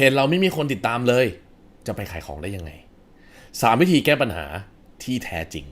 เพจเราไม่มีคนติดตามเลย จะไปขายของได้ยังไง 3 วิธีแก้ปัญหาที่แท้จริง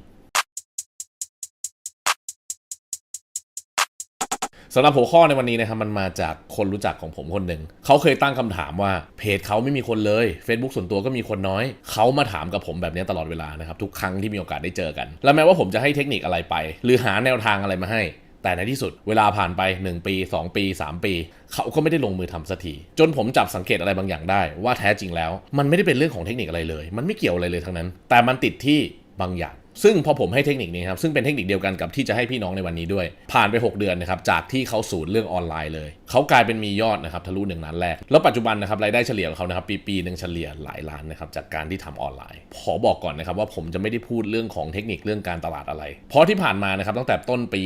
สำหรับหัวข้อในวันนี้นะครับมันมาจากคนรู้จักของผมคนหนึ่งเขาเคยตั้งคำถามว่าเพจเขาไม่มีคนเลย Facebook ส่วนตัวก็มีคนน้อย เขามาถามกับผมแบบนี้ตลอดเวลานะครับทุกครั้งที่มีโอกาสได้เจอกัน แล้วแม้ว่าผมจะให้เทคนิคอะไรไป หรือหาแนวทางอะไรมาให้ แต่ในที่สุดเวลาผ่านไป 1 ปี 2 ปี 3 ปี เขาก็ไม่ได้ลงมือทำสักทีจนผมจับสังเกตอะไรบางอย่างได้ ว่าแท้จริงแล้ว มันไม่ได้เป็นเรื่องของเทคนิคอะไรเลย มันไม่เกี่ยวอะไรเลยทั้งนั้น แต่มันติดที่บางอย่าง ซึ่งพอผมให้เทคนิคนี้ครับซึ่งเป็นเทคนิคเดียวกันกับที่จะให้พี่น้องในวันนี้ด้วย ผ่านไป 6 เดือนนะครับจากที่เขาศูนย์เรื่องออนไลน์เลยเขากลายเป็นมียอดนะครับทะลุหนึ่งล้านแรก แล้วปัจจุบันนะครับรายได้เฉลี่ยของเขานะครับปีปีหนึ่งเฉลี่ยหลายล้านนะครับจากการที่ทำออนไลน์ขอบอกก่อนนะครับว่าผมจะไม่ได้พูดเรื่องของเทคนิคเรื่องการตลาดอะไร เพราะที่ผ่านมานะครับตั้งแต่ต้นปี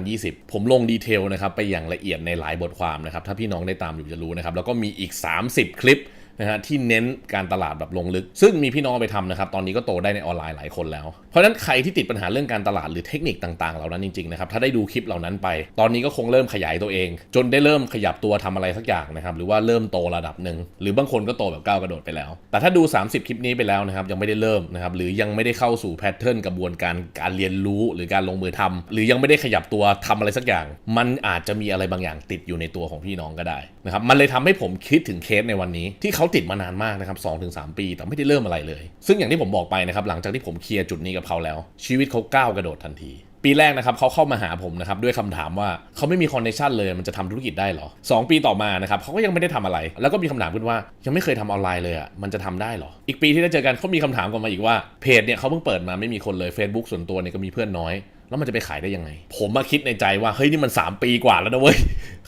2020 ผมลงดีเทลนะครับไปอย่างละเอียดในหลายบทความนะครับถ้าพี่น้องได้ตามอยู่จะรู้นะครับแล้วก็มีอีก 30 คลิป นะฮะที่เน้นการตลาดแบบลงลึก ซึ่งมีพี่น้องไปทำนะครับ ตอนนี้ก็โตได้ในออนไลน์หลายคนแล้ว เพราะฉะนั้นใครที่ติดปัญหาเรื่องการตลาดหรือเทคนิคต่างๆเหล่านั้นจริงๆนะครับถ้าได้ดูคลิปเหล่านั้นไป ตอนนี้ก็คงเริ่มขยายตัวเอง จนได้เริ่มขยับตัวทำอะไรสักอย่างนะครับหรือว่าเริ่มโตระดับหนึ่งหรือบางคนก็โตแบบก้าวกระโดดไปแล้ว แต่ถ้าดู 30 คลิปนี้ไปแล้วนะครับยังไม่ได้เริ่มนะครับหรือยังไม่ได้เข้าสู่แพทเทิร์นกระบวนการการเรียนรู้หรือการลงมือทำหรือยังไม่ได้ขยับตัวทำอะไรสักอย่าง มันอาจจะมีอะไรบางอย่างติดอยู่ในตัวของพี่น้องก็ได้นะครับมันเลยทำให้ผมคิดถึงเคสในวันนี้ที่เขาาติดมานานมากนะครับสองถึงสามปี แต่ไม่ได้เริ่มอะไรเลย ซึ่งอย่างที่ผมบอกไปนะครับหลังจากที่ผมเคลียร์จุดนี้กับเขาแล้ว ชีวิตเขาก้าวกระโดดทันที ปีแรกนะครับเขาเข้ามาหาผมนะครับด้วยคำถามว่าเขาไม่มีคอนเนคชันเลยมันจะทำธุรกิจได้หรอสองปีต่อมานะครับเขาก็ยังไม่ได้ทำอะไร แล้วก็มีคำถามขึ้นว่ายังไม่เคยทำออนไลน์เลยอะมันจะทำได้หรอ อีกปีที่ได้เจอกันเขามีคำถามกลับมาอีกว่าเพจเนี่ยเขาเพิ่งเปิดมาไม่มีคนเลย Facebook ส่วนตัวเนี่ยก็มีเพื่อนน้อย แล้วมันจะไปขายได้ยังไง ผมมาคิดในใจว่าเฮ้ยนี่มัน 3 ปีกว่าแล้วนะเว้ย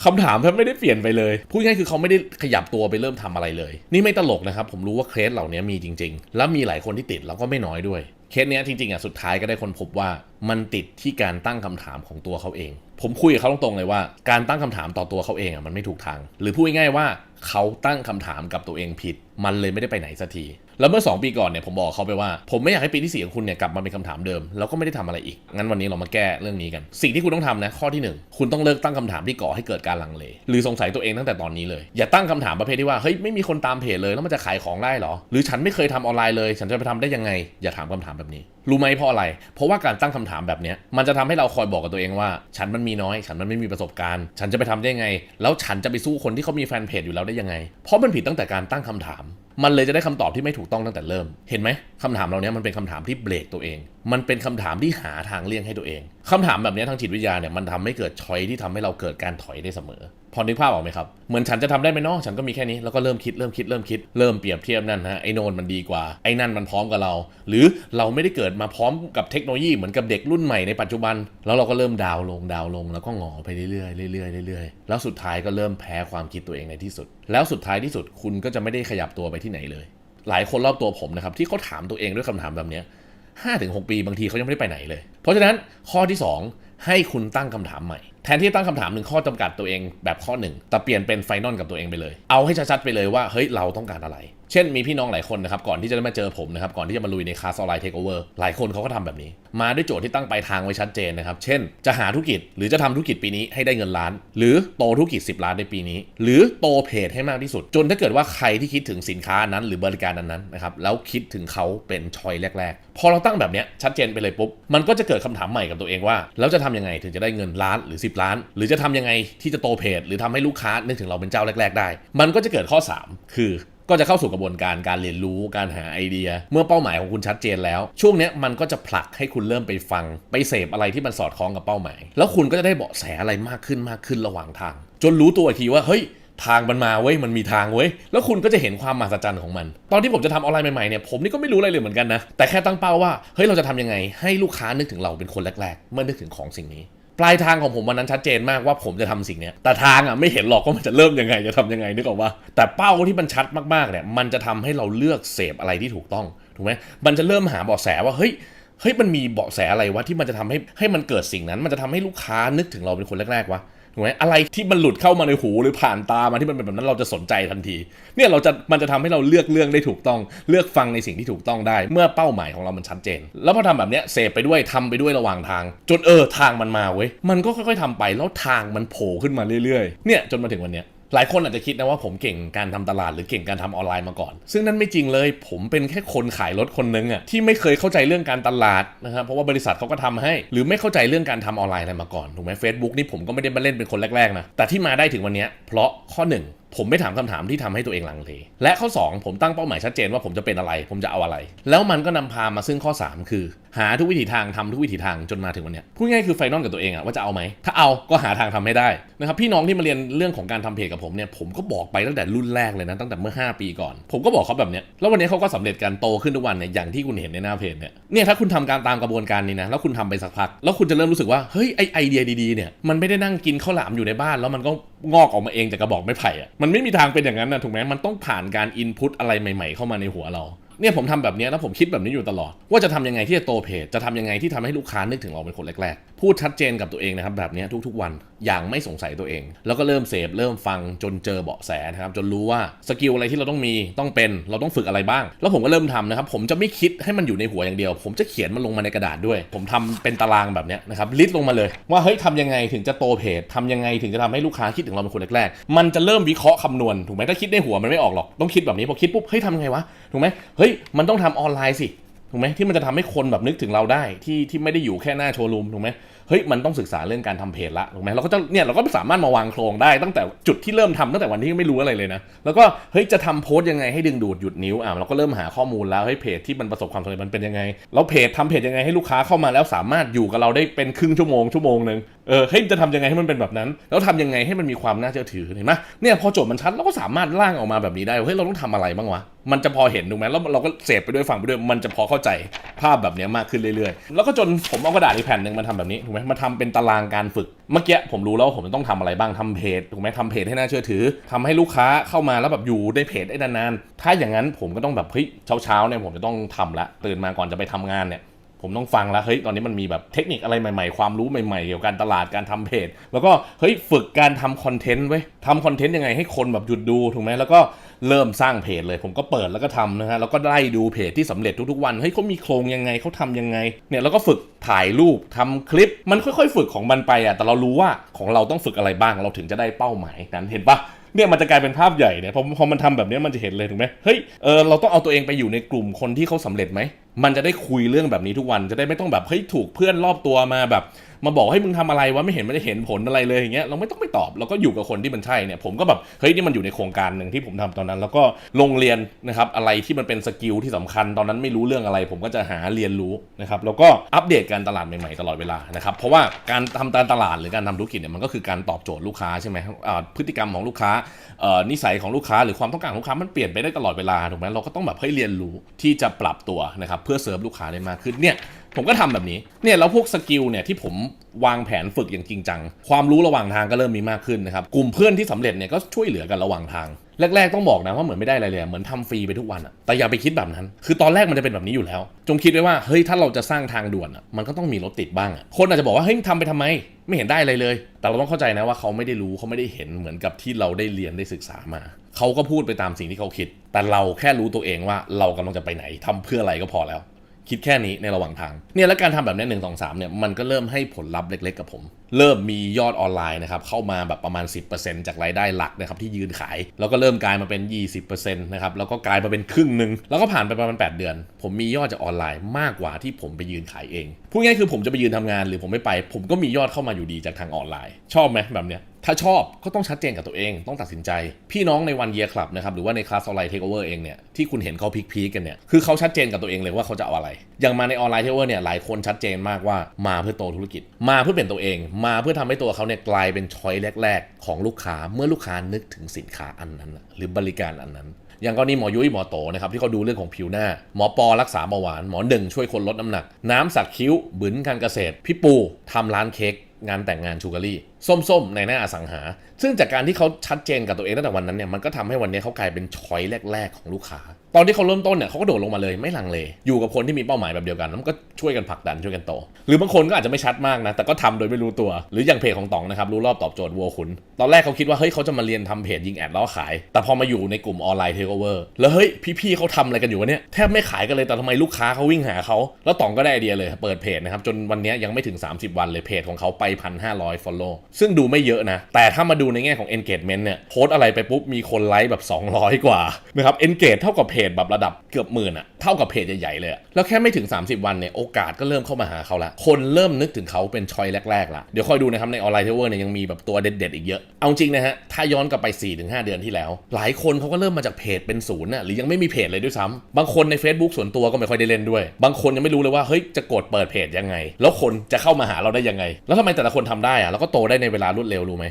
คำถามแทบไม่ได้เปลี่ยนไปเลย พูดง่ายๆคือเขาไม่ได้ขยับตัวไปเริ่มทำอะไรเลย นี่ไม่ตลกนะครับ ผมรู้ว่าเคสเหล่านี้มีจริง ๆ แล้วมีหลายคนที่ติดแล้วก็ไม่น้อยด้วย เคสเนี้ยจริงๆอะสุดท้ายก็ได้คนพบว่ามันติดที่การตั้งคำถามของตัวเขาเอง ผมคุยกับเขาตรงๆเลยว่า การตั้งคำถามต่อตัวเขาเองอะมันไม่ถูกทาง หรือพูดง่ายๆว่าเขาตั้งคำถามกับตัวเองผิด มันเลยไม่ได้ไปไหนสักที แล้วเมื่อ 2 ปีก่อนเนี่ยผมบอกเขาไปว่า ผมไม่อยากให้ปีที่ 4 ของคุณเนี่ยกลับมาเป็นคำถามเดิม แล้วก็ไม่ได้ทำอะไรอีก งั้นวันนี้เรามาแก้เรื่องนี้กัน สิ่งที่คุณต้องทำนะข้อที่ 1 คุณต้องเลิกตั้งคำถามที่ก่อให้เกิดการลังเล หรือสงสัยตัวเองตั้งแต่ตอนนี้เลย อย่าตั้งคำถามประเภทที่ว่าเฮ้ยไม่มีคนตามเพจเลยแล้วมันจะขายของได้หรอ หรือฉันไม่เคยทำออนไลน์เลย ฉันจะไปทำได้ยังไง อย่าถามคำถามแบบนี้รู้ไหมเพราะอะไร เพราะว่าการตั้งคำถามแบบนี้มันจะทำให้เราคอยบอกกับตัวเองว่า ฉันมันมีน้อย ฉันมันไม่มีประสบการณ์ ฉันจะไปทำได้ไง แล้วฉันจะไปสู้คนที่เขามีแฟนเพจอยู่แล้วได้ยังไง เพราะมันผิดตั้งแต่การตั้งคำถาม มันเลยจะได้คำตอบที่ไม่ถูกต้องตั้งแต่เริ่ม เห็นไหมคำถามเราเนี้ยมันเป็นคำถามที่เบรกตัวเอง มันเป็นคำถามที่หาทางเลี่ยงให้ตัวเอง คำถามแบบนี้ทางจิตวิทยาเนี่ยมันทำให้เกิดชอยที่ทำให้เราเกิดการถอยได้เสมอ พอนึกภาพออกไหมครับเหมือนฉันจะทำได้ไหมเนาะฉันก็มีแค่นี้แล้วก็เริ่มคิดเริ่มคิดเริ่มคิดเริ่มเปรียบเทียบนั่นฮะไอ้โนนมันดีกว่าไอ้นั่นมันพร้อมกับเรา หรือเราไม่ได้เกิดมาพร้อมกับเทคโนโลยีเหมือนกับเด็กรุ่นใหม่ในปัจจุบัน แล้วเราก็เริ่มดาวลงดาวลงแล้วก็หงอไปเรื่อยๆเรื่อยๆเรื่อยๆแล้วสุดท้ายก็เริ่มแพ้ความคิดตัวเองในที่สุด แล้วสุดท้ายที่สุดคุณก็จะไม่ได้ขยับตัวไปที่ไหนเลย หลายคนรอบตัวผมนะครับที่เขาถามตัวเองด้วยคำถามแบบเนี้ ยห้าถึงหกปีบางทีเขายังไม่ได้ไปไหนเลย เพราะฉะนั้นข้อที่ 2 ให้คุณตั้งคำถามใหม่ แทนที่ตั้งคำถามหนึ่งข้อจำกัดตัวเองแบบข้อหนึ่งแต่เปลี่ยนเป็นไฟนอลกับตัวเองไปเลย เอาให้ชัดๆไปเลยว่าเฮ้ยเราต้องการอะไร เช่นมีพี่น้องหลายคนนะครับก่อนที่จะได้มาเจอผมนะครับก่อนที่จะมาลุยในคลาสออนไลน์เทคโอเวอร์หลายคนเขาก็ทำแบบนี้ มาด้วยโจทย์ที่ตั้งปลายทางไว้ชัดเจนนะครับเช่น จะหาธุรกิจหรือจะทำธุรกิจปีนี้ให้ได้เงินล้าน หรือโตธุรกิจ 10 ล้านในปีนี้ หรือโตเพจให้มากที่สุด จนถ้าเกิดว่าใครที่คิดถึงสินค้านั้น หรือบริการนั้นๆนะครับแล้วคิดถึงเขาเป็นชอยแรก ๆ พอเราตั้งแบบนี้ชัดเจนไปเลยปุ๊บมันก็จะเกิดคำถามใหม่กับตัวเองว่าแล้วจะทำยังไงถึงจะได้เงินล้านหรือ 10ล้าน หรือจะทำยังไงที่จะโตเพจ หรือทำให้ลูกค้านึกถึงเราเป็นเจ้าแรก ๆ ได้ มันก็จะเกิดข้อ 3 คือก็จะเข้าสู่กระบวนการการเรียนรู้การหาไอเดีย เมื่อเป้าหมายของคุณชัดเจนแล้ว ช่วงนี้มันก็จะผลักให้คุณเริ่มไปฟัง ไปเสพอะไรที่มันสอดคล้องกับเป้าหมาย แล้วคุณก็จะได้เบาะแสอะไรมากขึ้นมากขึ้นระหว่างทาง จนรู้ตัวอีกทีว่าเฮ้ยทางมันมาเว้ยมันมีทางเว้ยแล้วคุณก็จะเห็นความมหัศจรรย์ของมัน ตอนที่ผมจะทำออนไลน์ใหม่ๆเนี่ยผมนี่ก็ไม่รู้อะไรเลยเหมือนกันนะแต่แค่ตั้งเป้าว่าเฮ้ยเราจะทำยังไงให้ลูกค้านึกถึงเราเป็นคนแรกๆ เมื่อนึกถึงของสิ่งนี้ ปลายทางของผมวันนั้นชัดเจนมากว่าผมจะทำสิ่งนี้แต่ทางอะไม่เห็นหรอกว่ามันจะเริ่มยังไงจะทำยังไงนึกออกว่า แต่เป้าที่มันชัดมากๆเนี่ยมันจะทำให้เราเลือกเสพอะไรที่ถูกต้องถูกไหมมันจะเริ่มหาเบาะแสว่าเฮ้ยเฮ้ยมันมีเบาะแสอะไรวะที่มันจะทำให้ให้มันเกิดสิ่งนั้น มันจะทำให้ลูกค้านึกถึงเราเป็นคนแรกๆวะ ถูกไหมอะไรที่มันหลุดเข้ามาในหูหรือผ่านตามาที่มันเป็นแบบนั้นเราจะสนใจทันที เนี่ยเราจะมันจะทำให้เราเลือกเรื่องได้ถูกต้อง เลือกฟังในสิ่งที่ถูกต้องได้ เมื่อเป้าหมายของเรามันชัดเจน แล้วพอทำแบบเนี้ยเสพไปด้วยทำไปด้วยระหว่างทาง จนเออทางมันมาเว้ยมันก็ค่อยๆทำไปแล้วทางมันโผล่ขึ้นมาเรื่อยๆเนี่ยจนมาถึงวันเนี้ย หลายคนอาจจะคิดนะว่าผมเก่งการทำตลาดหรือเก่งการทำออนไลน์มาก่อน ซึ่งนั่นไม่จริงเลย ผมเป็นแค่คนขายรถคนนึงอะที่ไม่เคยเข้าใจเรื่องการตลาดนะครับเพราะว่าบริษัทเขาก็ทำให้ หรือไม่เข้าใจเรื่องการทำออนไลน์อะไรมาก่อนถูกไหมเฟซบุ๊กนี่ผมก็ไม่ได้มาเล่นเป็นคนแรกๆนะแต่ที่มาได้ถึงวันนี้เพราะข้อหนึ่งผมไม่ถามคำถามที่ทำให้ตัวเองลังเล และข้อ 2 ผมตั้งเป้าหมายชัดเจนว่าผมจะเป็นอะไร ผมจะเอาอะไร แล้วมันก็นำพามาซึ่งข้อ 3 คือ หาทุกวิถีทางทำทุกวิถีทางจนมาถึงวันเนี้ยพูดง่ายคือไฟนอลกับตัวเองอะว่าจะเอาไหมถ้าเอาก็หาทางทำให้ได้นะครับพี่น้องที่มาเรียนเรื่องของการทำเพจกับผมเนี่ยผมก็บอกไปตั้งแต่รุ่นแรกเลยนะตั้งแต่เมื่อ 5 ปีก่อน ผมก็บอกเขาแบบเนี้ยแล้ววันนี้เขาก็สำเร็จการโตขึ้นทุกวันเนี่ยอย่างที่คุณเห็นในหน้าเพจเนี่ยเนี่ยถ้าคุณทำการตามกระบวนการนี้นะแล้วคุณทำไปสักพัก แล้วคุณจะเริ่มรู้สึกว่าเฮ้ยไอไอเดียดีๆเนี่ยมันไม่ได้นั่งกินข้าวหลามอยู่ในบ้าน แล้วมันก็งอกออกมาเองจากกระบอกไม้ไผ่อะมันไม่มีทางเป็นอย่างนั้นนะถูกไหมมันต้องผ่านการอินพุตอะไรใหม่ ๆ เข้ามาในหัวเรา เนี่ยผมทำแบบนี้แล้วผมคิดแบบนี้อยู่ตลอด ว่าจะทำยังไงที่จะโตเพจจะทำยังไงที่ทำให้ลูกค้านึกถึงเราเป็นคนแรกๆ พูดชัดเจนกับตัวเองนะครับแบบนี้ทุกๆวันอย่างไม่สงสัยตัวเอง แล้วก็เริ่มเสพเริ่มฟังจนเจอเบาะแสนะครับจนรู้ว่าสกิลอะไรที่เราต้องมีต้องเป็นเราต้องฝึกอะไรบ้าง แล้วผมก็เริ่มทำนะครับผมจะไม่คิดให้มันอยู่ในหัวอย่างเดียว ผมจะเขียนมันลงมาในกระดาษด้วย ผมทำเป็นตารางแบบนี้นะครับลิสต์ลงมาเลย ว่าเฮ้ยทำยังไงถึงจะโตเพจทำยังไงถึงจะทำให้ลูกค้าคิดถึงเราเป็นคนแรกๆมันจะเริ่มวิเคราะห์คำนวณถูกไหมถ้าคิดในหัวมันไม่ออกหรอกต้องคิดแบบนี้พอคิดปุ๊บเฮ้ยทำไงวะถูกไหมเฮ้ยมันต้องทำออนไลน์สิถูกไหมที่มันจะทำให้คนแบบนึกถึงเราได้ที่ที่ไม่ได้อยู่แค่หน้าโชว์รูมถูกไหมเฮ้ยมันต้องศึกษาเรื่องการทำเพจละถูกไหมเราก็จะเนี่ยเราก็สามารถมาวางโครงได้ตั้งแต่จุดที่เริ่มทำตั้งแต่วันที่ไม่รู้อะไรเลยนะแล้วก็เฮ้ยจะทำโพสต์ยังไงให้ดึงดูดหยุดนิ้วอะเราก็เริ่มหาข้อมูลแล้วเฮ้ยเพจที่มันประสบความสำเร็จมันเป็นยังไงแล้วเพจทำเพจยังไงให้ลูกค้าเข้ามาแล้วสามารถอยู่กับเราได้เป็นครึ่งชั่วโมงชั่วโมงหนึ่งเออเฮ้ยจะทำยังไงให้มันเป็นแบบนั้น แล้วทำยังไงให้มันมีความน่าเชื่อถือเห็นไหมเนี่ยพอโจทย์มันชัดเราก็สามารถร่างออกมาแบบนี้ได้เฮ้ยเราต้องทำอะไรบ้างวะ มันจะพอเห็นถูกไหมแล้วเราก็เสพไปด้วยฟังไปด้วยมันจะพอเข้าใจภาพแบบนี้มากขึ้นเรื่อยๆ แล้วก็จนผมเอากระดาษอีกแผ่นหนึ่งมาทำแบบนี้ถูกไหมมาทำเป็นตารางการฝึก เมื่อกี้ผมรู้แล้วว่าผมจะต้องทำอะไรบ้างทำเพจถูกไหมทำเพจให้น่าเชื่อถือทำให้ลูกค้าเข้ามาแล้วแบบอยู่ในเพจได้นานๆถ้าอย่างนั้นผมก็ต้องแบบเฮ้ยเช้าๆเนี่ยผมจะต้องทำละตื่นมาก่อนจะไปทำงานเนี่ยผมต้องฟังแล้วเฮ้ยตอนนี้มันมีแบบเทคนิคอะไรใหม่ๆ ความรู้ใหม่ๆ เกี่ยวกับการตลาดการทำเพจ แล้วก็เฮ้ยฝึกการทำคอนเทนต์ไว้ยทำคอนเทนต์ยังไงให้คนแบบหยุดดูถูกไหมแล้วก็ เริ่มสร้างเพจเลยผมก็เปิดแล้วก็ทำนะฮะแล้วก็ไล่ดูเพจที่สำเร็จทุกๆวันเฮ้ยเขามีโครงยังไงเขาทำยังไงเนี่ยแล้วก็ฝึกถ่ายรูปทำคลิปมันค่อยๆ ฝึกของมันไปอะแต่เรารู้ว่าของเราต้องฝึกอะไรบ้างเราถึงจะได้เป้าหมายนั้นเห็นปะเนี่ยมันจะกลายเป็นภาพใหญ่เนี่ยพอพอมันทำแบบนี้มันจะเห็นเลยถูกไหมเฮ้ยเออเราต้องเอาตัวเองไปอยู่ในกลุ่มคนที่เขาสำเร็จไหม มันจะได้คุยเรื่องแบบนี้ทุกวันจะได้ไม่ต้องแบบเฮ้ยถูกเพื่อนรอบตัวมาแบบ มาบอกให้มึงทำอะไรวะไม่เห็นไม่ได้เห็นผลอะไรเลยอย่างเงี้ยเราไม่ต้องไปตอบเราก็อยู่กับคนที่มันใช่เนี่ยผมก็แบบเฮ้ยนี่มันอยู่ในโครงการหนึ่งที่ผมทำตอนนั้น แล้วก็ลงเรียนนะครับอะไรที่มันเป็นสกิลที่สำคัญตอนนั้นไม่รู้เรื่องอะไร ผมก็จะหาเรียนรู้นะครับแล้วก็อัปเดตการตลาดใหม่ๆตลอดเวลานะครับเพราะว่าการทำการตลาดหรือการทำธุรกิจเนี่ยมันก็คือการตอบโจทย์ลูกค้าใช่ไหมพฤติกรรมของลูกค้านิสัยของลูกค้าหรือความต้องการของลูกค้ามันเปลี่ยนไปได้ตลอดเวลาถูกไหมเราก็ต้องแบบให้เรียนรู้ที่จะปรับตัวนะครับเพื่อเสริมลูกค้าได้มากขึ้นเนี่ย ผมก็ทำแบบนี้ เนี่ยแล้วพวกสกิลเนี่ยที่ผมวางแผนฝึกอย่างจริงจัง ความรู้ระหว่างทางก็เริ่มมีมากขึ้นนะครับ กลุ่มเพื่อนที่สำเร็จเนี่ยก็ช่วยเหลือกันระหว่างทาง แรก ๆ ต้องบอกนะว่าเหมือนไม่ได้อะไรเลย เหมือนทำฟรีไปทุกวันอะแต่อย่าไปคิดแบบนั้น คือตอนแรกมันจะเป็นแบบนี้อยู่แล้ว จงคิดไว้ว่า เฮ้ย ถ้าเราจะสร้างทางด่วนอะมันก็ต้องมีรถติดบ้างอะคนอาจจะบอกว่า เฮ้ยทำไปทำไม ไม่เห็นได้อะไรเลย แต่เราต้องเข้าใจนะว่าเขาไม่ได้รู้ เขาไม่ได้เห็นเหมือนกับที่เราได้เรียนได้ศึกษามา เขาก็พูดไปตามสิ่งที่เขาคิด แต่เราแค่รู้ตัวเองว่าเรากำลังจะไปไหนทำเพื่ออะไรก็พอแล้ว คิดแค่นี้ในระหว่างทางเนี่ยแล้วการทำแบบนี้หนึ่งสองสามเนี่ยมันก็เริ่มให้ผลลัพธ์เล็กๆกับผม เริ่มมียอดออนไลน์นะครับเข้ามาแบบประมาณ 10%จากรายได้หลักนะครับที่ยืนขาย แล้วก็เริ่มกลายมาเป็น 20%นะครับแล้วก็กลายมาเป็นครึ่งหนึ่งแล้วก็ผ่านไปประมาณ 8 เดือน ผมมียอดจากออนไลน์มากกว่าที่ผมไปยืนขายเองพูดง่ายคือผมจะไปยืนทำงานหรือผมไม่ไป ผมก็มียอดเข้ามาอยู่ดีจากทางออนไลน์ ชอบไหมแบบเนี้ยถ้าชอบก็ต้องชัดเจนกับตัวเอง ต้องตัดสินใจ พี่น้องในวันเยียร์คลับนะครับหรือว่าในคลาสออนไลน์เทคโอเวอร์เองเนี่ยที่คุณเห็นเขาพิกพีกันเนี่ยคือเขาชัดเจนกับตัวเองเลยว่าเขาจะเอาอะไร อย่างมาในออนไลน์เทคโอเวอร์เนี่ยหลายคนชัดเจนมากว่ามาเพื่อโตธุรกิจ มาเพื่อเป็นตัวเอง มาเพื่อทำให้ตัวเขาเนี่ยกลายเป็นช้อยแรก ๆ ของลูกค้าเมื่อลูกค้านึกถึงสินค้าอันนั้น หรือบริการอันนั้นอย่างกรณีหมอยุ้ยหมอโตนะครับที่เขาดูเรื่องของผิวหน้า หมอปอรักษาเบาหวาน หมอหนึ่งช่วยคนลดน้ำหนัก น้ำสักคิ้วบืนการเกษตร พี่ปูทำร้านเค้ก งานแต่งงานชูการีส้มๆ ในหน้าอสังหา ซึ่งจากการที่เขาชัดเจนกับตัวเองตั้งแต่วันนั้นเนี่ยมันก็ทำให้วันนี้เขากลายเป็นช้อยแรก ๆ ของลูกค้า ตอนที่เขาเริ่มต้นเนี่ยเขาก็โดดลงมาเลยไม่ลังเล อยู่กับคนที่มีเป้าหมายแบบเดียวกันแล้วมันก็ช่วยกันผลักดันช่วยกันโต หรือบางคนก็อาจจะไม่ชัดมากนะ แต่ก็ทำโดยไม่รู้ตัว หรืออย่างเพจของต๋องนะครับรู้รอบตอบโจทย์วัวขุน ตอนแรกเขาคิดว่าเฮ้ยเขาจะมาเรียนทำเพจยิงแอดแล้วขาย แต่พอมาอยู่ในกลุ่มออนไลน์เทคโอเวอร์แล้วเฮ้ยพี่ๆเขาทำอะไรกันอยู่วะเนี่ยแทบไม่ขายกันเลยแต่ทำไมลูกค้าเขาวิ่งหาเขาแล้วต๋องก็ได้ไอเดียเลยเปิดเพจนะครับจนวันนี้ยังไม่ถึง 30 วันเลยเพจของเขาไป 1,500 follow ซึ่งดูไม่เยอะนะ แต่ถ้ามาดูในแง่ของ engagement เนี่ยโพสอะไรไปปุ๊บมีคนไลค์แบบ 200 กว่านะครับ engage เท่ากับเพจแบบระดับเกือบหมื่นอะเท่ากับเพจใหญ่ๆเลย แล้วแค่ไม่ถึง 30 วันเนี่ยโอกาสก็เริ่มเข้ามาหาเขาละ คนเริ่มนึกถึงเขาเป็นชอยแรกๆละเดี๋ยวคอยดูนะครับในออนไลน์เทเวอร์เนี่ยยังมีแบบตัวเด็ดๆอีกเยอะ เอาจริงนะฮะถ้าย้อนกลับไป4-5 เดือนที่แล้ว หลายคนเขาก็เริ่มมาจากเพจเป็นศูนย์น่ะหรือยังไม่มีเพจเลยด้วยซ้ำบางคนใน Facebook ส่วนตัวก็ไม่ค่อยได้เล่นด้วย บางคนยังไม่รู้เลยว่าเฮ้ยจะกดเปิดเพจยังไง แล้วคนจะเข้ามาหาเราได้ยังไง แล้วทำไมแต่ละคนทำได้อะแล้วก็โตได้ในเวลารวดเร็วรู้ไหม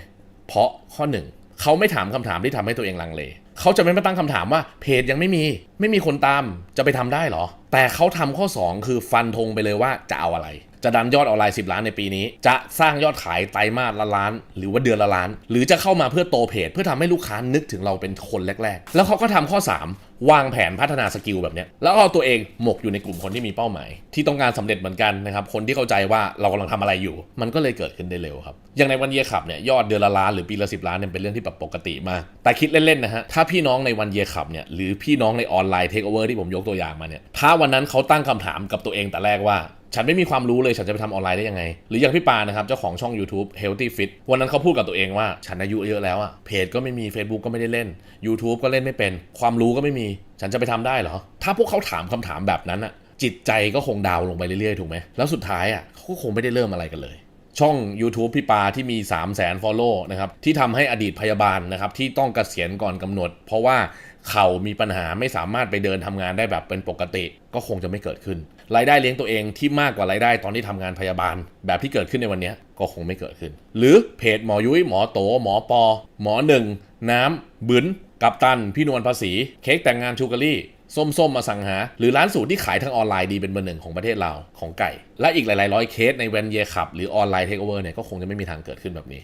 เพราะข้อหนึ่งเขาไม่ถามคำถามที่ทำให้ตัวเองลังเล เขาจะไม่มาตั้งคำถามว่าเพจยังไม่มี ไม่มีคนตามจะไปทำได้เหรอ แต่เขาทำข้อ 2 คือฟันธงไปเลยว่าจะเอาอะไร จะดันยอดออนไลน์10 ล้านในปีนี้ จะสร้างยอดขายไตรมาสละล้าน หรือว่าเดือนละล้าน หรือจะเข้ามาเพื่อโตเพจ เพื่อทำให้ลูกค้านึกถึงเราเป็นคนแรก ๆ แล้วเขาก็ทำข้อ 3 วางแผนพัฒนาสกิลแบบนี้แล้วเอาตัวเองหมกอยู่ในกลุ่มคนที่มีเป้าหมาย ที่ต้องการสำเร็จเหมือนกันนะครับคนที่เข้าใจว่าเรากำลังทำอะไรอยู่ มันก็เลยเกิดขึ้นได้เร็วครับอย่างในวันเยขับเนี่ยยอดเดือนละล้านหรือปีละ10ล้านเนี่ยเป็นเรื่องที่แบบปกติมากแต่คิดเล่นๆนะฮะถ้าพี่น้องในวันเยขับเนี่ยหรือพี่น้องในออนไลน์เทคโอเวอร์ที่ผมยกตัวอย่างมาเนี่ยถ้าวันนั้นเขาตั้งคำถามกับตัวเองแต่แรกว่า ฉันไม่มีความรู้เลยฉันจะไปทำออนไลน์ได้ยังไง หรืออย่างพี่ปานะครับ เจ้าของช่อง YouTube Healthy Fit วันนั้นเขาพูดกับตัวเองว่า ฉันอายุเยอะแล้วอะเพจก็ไม่มี Facebook ก็ไม่ได้เล่น YouTube ก็เล่นไม่เป็น ความรู้ก็ไม่มี ฉันจะไปทำได้เหรอ ถ้าพวกเขาถามคำถามแบบนั้นอะจิตใจก็คงดาวน์ลงไปเรื่อยๆถูกไหมแล้วสุดท้ายอะเขาก็คงไม่ได้เริ่มอะไรกันเลย ช่อง YouTube พี่ปาที่มี 3 0 0 0 0 0 follow นะครับที่ทำให้อดีตพยาบาลนะครับที่ต้องเกษียณก่อนกำหนด เพราะว่าเขามีปัญหาไม่สามารถไปเดินทำงานได้แบบเป็นปกติ ก็คงจะไม่เกิดขึ้น รายได้เลี้ยงตัวเองที่มากกว่ารายได้ตอนที่ทำงานพยาบาล แบบที่เกิดขึ้นในวันนี้ก็คงไม่เกิดขึ้น หรือเพจหมอยุ้ยหมอโต หมอปอ หมอหนึ่งน้ำบึนกัปตัน พี่นวลภาษี เค้กแต่งงานชูการีส้มส้มมาสั่งหา หรือร้านสูตรที่ขายทางออนไลน์ดีเป็นเบอร์หนึ่งของประเทศเราของไก่ และอีกหลายๆร้อยเคสในแวนเยขับ หรือออนไลน์เทคโอเวอร์เนี่ยก็คงจะไม่มีทางเกิดขึ้นแบบนี้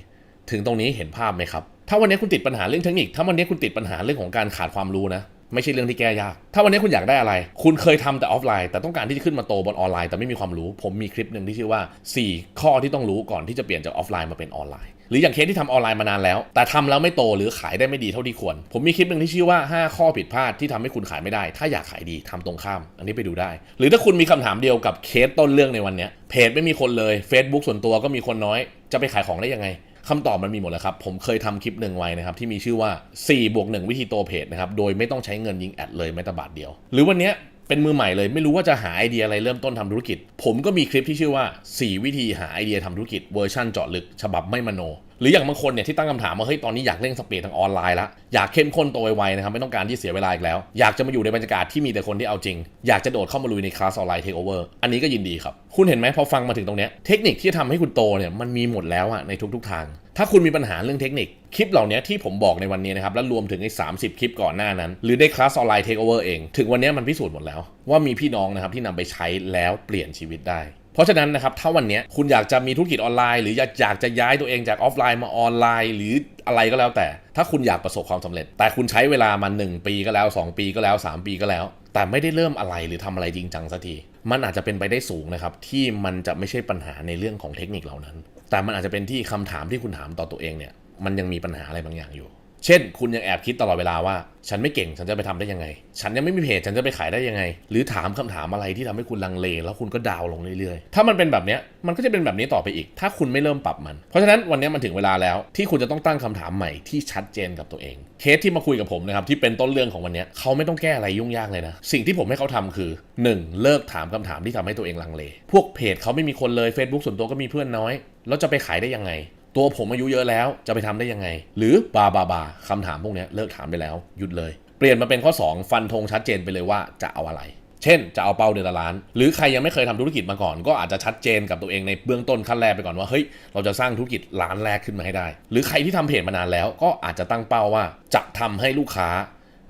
ถึงตรงนี้เห็นภาพไหมครับถ้าวันนี้คุณติดปัญหาเรื่องเทคนิค ถ้าวันนี้คุณติดปัญหาเรื่องของการขาดความรู้นะ ไม่ใช่เรื่องที่แก้ยาก ถ้าวันนี้คุณอยากได้อะไร คุณเคยทำแต่ออฟไลน์ แต่ต้องการที่จะขึ้นมาโตบนออนไลน์แต่ไม่มีความรู้ ผมมีคลิปหนึ่งที่ชื่อว่า 4 ข้อที่ต้องรู้ก่อนที่จะเปลี่ยนจากออฟไลน์มาเป็นออนไลน์ หรืออย่างเคสที่ทำออนไลน์มานานแล้ว แต่ทำแล้วไม่โตหรือขายได้ไม่ดีเท่าที่ควร ผมมีคลิปหนึ่งที่ชื่อว่า 5 ข้อผิดพลาดที่ทำให้คุณขายไม่ได้ ถ้าอยากขายดีทำตรงข้าม อันนี้ไปดูได้ หรือถ้าคุณมีคำถามเดียวกับเคสต้นเรื่องในวันนี้เพจไม่มีคนเลย Facebook ส่วนตัวก็มีคนน้อยจะไปขายของได้ยังไง คำตอบมันมีหมดแล้วครับ ผมเคยทำคลิปหนึ่งไว้นะครับ ที่มีชื่อว่า 4 บวก 1 วิธีโตเพจนะครับ โดยไม่ต้องใช้เงินยิงแอดเลยแม้แต่บาทเดียว หรือวันนี้เป็นมือใหม่เลยไม่รู้ว่าจะหาไอเดียอะไรเริ่มต้นทำธุรกิจ ผมก็มีคลิปที่ชื่อว่า 4 วิธีหาไอเดียทำธุรกิจเวอร์ชันเจาะลึก ฉบับไม่มโน หรืออย่างบางคนเนี่ยที่ตั้งคำถามว่าเฮ้ยตอนนี้อยากเร่งสเปีดทางออนไลน์ละอยากเข้มข้นโตไวๆนะครับไม่ต้องการที่เสียเวลาอีกแล้ว อยากจะมาอยู่ในบรรยากาศที่มีแต่คนที่เอาจริง อยากจะโดดเข้ามาลุยในคลาสออนไลน์เทคโอเวอร์อันนี้ก็ยินดีครับ คุณเห็นไหมพอฟังมาถึงตรงเนี้ยเทคนิคที่จะทำให้คุณโตเนี่ยมันมีหมดแล้วอะในทุกๆทางถ้าคุณมีปัญหาเรื่องเทคนิค คลิปเหล่านี้ที่ผมบอกในวันนี้นะครับ และรวมถึงไอ้สาคลิปก่อนหน้านั้น หรือในคลาสออนไลน์เทคโอเวอร์เอง ถึงวันนี้มันพิสูจน์หมดแล้ว ว่ามีพี่น้องนะครับที่นำไปใช้แล้วเปลี่ยนชีวิตได้ เพราะฉะนั้นนะครับถ้าวันนี้คุณอยากจะมีธุรกิจออนไลน์ หรืออยากอยากจะย้ายตัวเองจากออฟไลน์มาออนไลน์ หรืออะไรก็แล้วแต่ ถ้าคุณอยากประสบความสำเร็จ แต่คุณใช้เวลามา 1 ปีก็แล้ว 2 ปีก็แล้ว 3 ปีก็แล้ว แต่ไม่ได้เริ่มอะไรหรือทำอะไรจริงจังสักทีมันอาจจะเป็นไปได้สูงนะครับที่มันจะไม่ใช่ปัญหาในเรื่องของเทคนิคเหล่านั้น แต่มันอาจจะเป็นที่คำถามที่คุณถามต่อตัวเองเนี่ยมันยังมีปัญหาอะไรบางอย่างอยู่ เช่น คุณยังแอบคิดตลอดเวลาว่า ฉันไม่เก่งฉันจะไปทำได้ยังไง ฉันยังไม่มีเพจฉันจะไปขายได้ยังไง หรือถามคำถามอะไรที่ทำให้คุณลังเล แล้วคุณก็ดาวน์ลงเรื่อยๆ ถ้ามันเป็นแบบนี้มันก็จะเป็นแบบนี้ต่อไปอีก ถ้าคุณไม่เริ่มปรับมัน เพราะฉะนั้นวันนี้มันถึงเวลาแล้วที่คุณจะต้องตั้งคำถามใหม่ที่ชัดเจนกับตัวเองเคสที่มาคุยกับผมนะครับที่เป็นต้นเรื่องของวันนี้เขาไม่ต้องแก้อะไรยุ่งยากเลยนะสิ่งที่ผมให้เขาทำคือ 1. เลิกถามคำถามที่ทำให้ตัวเองลังเล พวกเพจเขาไม่มีคนเลย Facebook ส่วนตัวก็มีเพื่อนน้อยแล้วจะไปขายได้ยังไง ตัวผมอายุเยอะแล้วจะไปทำได้ยังไง หรือบาบาบาคำถามพวกนี้เลิกถามไปแล้วหยุดเลย เปลี่ยนมาเป็นข้อ 2 ฟันธงชัดเจนไปเลยว่าจะเอาอะไร เช่น จะเอาเป้าเดือนละล้าน หรือใครยังไม่เคยทำธุรกิจมาก่อน ก็อาจจะชัดเจนกับตัวเองในเบื้องต้นขั้นแรกไปก่อนว่าเฮ้ยเราจะสร้างธุรกิจล้านแรกขึ้นมาให้ได้ หรือใครที่ทำเพจมานานแล้ว ก็อาจจะตั้งเป้าว่าจะทำให้ลูกค้า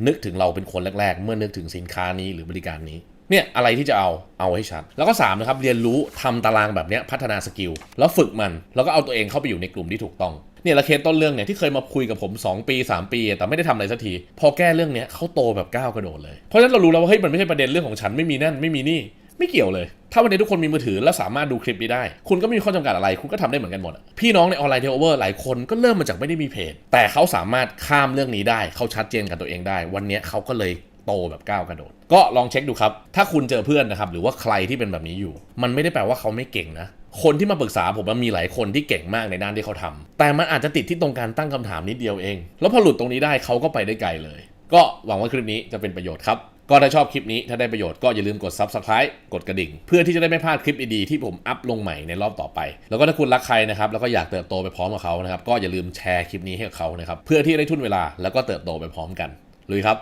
นึกถึงเราเป็นคนแรก ๆ เมื่อนึกถึงสินค้านี้หรือบริการนี้ เนี่ยอะไรที่จะเอาเอาให้ชัด แล้วก็3นะครับเรียนรู้ทำตารางแบบนี้พัฒนาสกิลแล้วฝึกมัน แล้วก็เอาตัวเองเข้าไปอยู่ในกลุ่มที่ถูกต้องเนี่ยละเคสต้นเรื่องเนี่ยที่เคยมาคุยกับผม 2 ปี 3 ปี แต่ไม่ได้ทำอะไรสักที พอแก้เรื่องเนี้ยเขาโตแบบก้าวกระโดดเลย เพราะฉะนั้นเรารู้แล้วว่าเฮ้ยมันไม่ใช่ประเด็นเรื่องของฉันไม่มีนั่นไม่มีนี่ไม่เกี่ยวเลย ถ้าวันนี้ทุกคนมีมือถือและสามารถดูคลิปนี้ได้ คุณก็ไม่มีข้อจำกัดอะไร คุณก็ทำได้เหมือนกันหมด พี่น้องในออนไลน์เทเวอร์หลายคนก็เริ่มมาจากไม่ได้มีเพจ แต่เขาสามารถข้ามเรื่องนี้ได้ เขาชัดเจนกับตัวเองได้ วันนี้เขาก็เลย โตแบบก้าวกระโดด ก็ลองเช็คดูครับ ถ้าคุณเจอเพื่อนนะครับ หรือว่าใครที่เป็นแบบนี้อยู่ มันไม่ได้แปลว่าเขาไม่เก่งนะ คนที่มาปรึกษาผมมันมีหลายคนที่เก่งมากในด้านที่เขาทำแต่มันอาจจะติดที่ตรงการตั้งคำถามนิดเดียวเอง แล้วพอหลุดตรงนี้ได้เขาก็ไปได้ไกลเลย ก็หวังว่าคลิปนี้จะเป็นประโยชน์ครับก็ถ้าชอบคลิปนี้ถ้าได้ประโยชน์ก็อย่าลืมกด subscribe กดกระดิ่ง เพื่อที่จะได้ไม่พลาดคลิปดีๆที่ผมอัพลงใหม่ในรอบต่อไป แล้วก็ถ้าคุณรักใครนะครับแล้วก็อยากเติบโตไปพร้อมกับเขานะครับก็อย่าลืมแชร์คลิปนี้ให้กับเขานะครับเพื่อที่ได้ทุนเวลาแล้วก็เติบโตไปพร้อมกันลุยครับ